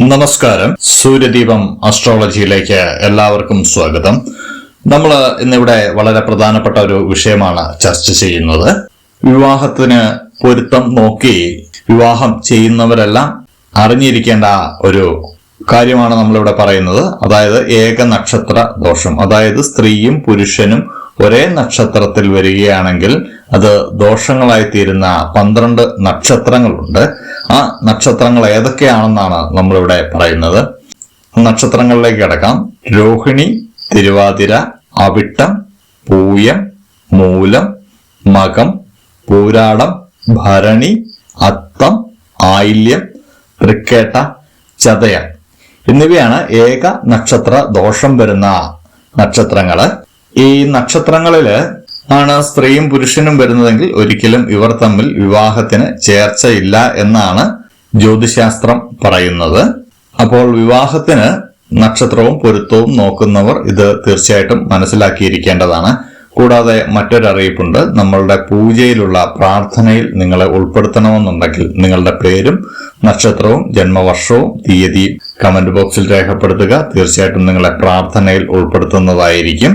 നമസ്കാരം. സൂര്യദീപം അസ്ട്രോളജിയിലേക്ക് എല്ലാവർക്കും സ്വാഗതം. നമ്മൾ ഇന്നിവിടെ വളരെ പ്രധാനപ്പെട്ട ഒരു വിഷയമാണ് ചർച്ച ചെയ്യുന്നത്. വിവാഹത്തിന് പൊരുത്തം നോക്കി വിവാഹം ചെയ്യുന്നവരെല്ലാം അറിഞ്ഞിരിക്കേണ്ട ഒരു കാര്യമാണ് നമ്മളിവിടെ പറയുന്നത്. അതായത് ഏക നക്ഷത്ര ദോഷം. അതായത് സ്ത്രീയും പുരുഷനും ഒരേ നക്ഷത്രത്തിൽ വരികയാണെങ്കിൽ അത് ദോഷങ്ങളായി തീരുന്ന പന്ത്രണ്ട് നക്ഷത്രങ്ങളുണ്ട്. ആ നക്ഷത്രങ്ങൾ ഏതൊക്കെയാണെന്നാണ് നമ്മളിവിടെ പറയുന്നത്. നക്ഷത്രങ്ങളിലേക്ക് കിടക്കാം. രോഹിണി തിരുവാതിര അവിട്ടം പൂയം മൂലം മകം പൂരാടം ഭരണി അത്തം ആയില്യം തൃക്കേട്ട ചതയം. എന്നിവയാണ് ഏക നക്ഷത്ര ദോഷം വരുന്ന നക്ഷത്രങ്ങൾ. ഈ നക്ഷത്രങ്ങളിൽ ആണ് സ്ത്രീയും പുരുഷനും വരുന്നതെങ്കിൽ ഒരിക്കലും ഇവർ തമ്മിൽ വിവാഹത്തിന് ചേർച്ചയില്ല എന്നാണ് ജ്യോതിശാസ്ത്രം പറയുന്നത്. അപ്പോൾ വിവാഹത്തിന് നക്ഷത്രവും പൊരുത്തവും നോക്കുന്നവർ ഇത് തീർച്ചയായിട്ടും മനസ്സിലാക്കിയിരിക്കേണ്ടതാണ്. കൂടാതെ മറ്റൊരറിയിപ്പുണ്ട്. നമ്മളുടെ പൂജയിലുള്ള പ്രാർത്ഥനയിൽ നിങ്ങളെ ഉൾപ്പെടുത്തണമെന്നുണ്ടെങ്കിൽ നിങ്ങളുടെ പേരും നക്ഷത്രവും ജന്മവർഷവും തീയതിയും കമന്റ് ബോക്സിൽ രേഖപ്പെടുത്തുക. തീർച്ചയായിട്ടും നിങ്ങളെ പ്രാർത്ഥനയിൽ ഉൾപ്പെടുത്തുന്നതായിരിക്കും.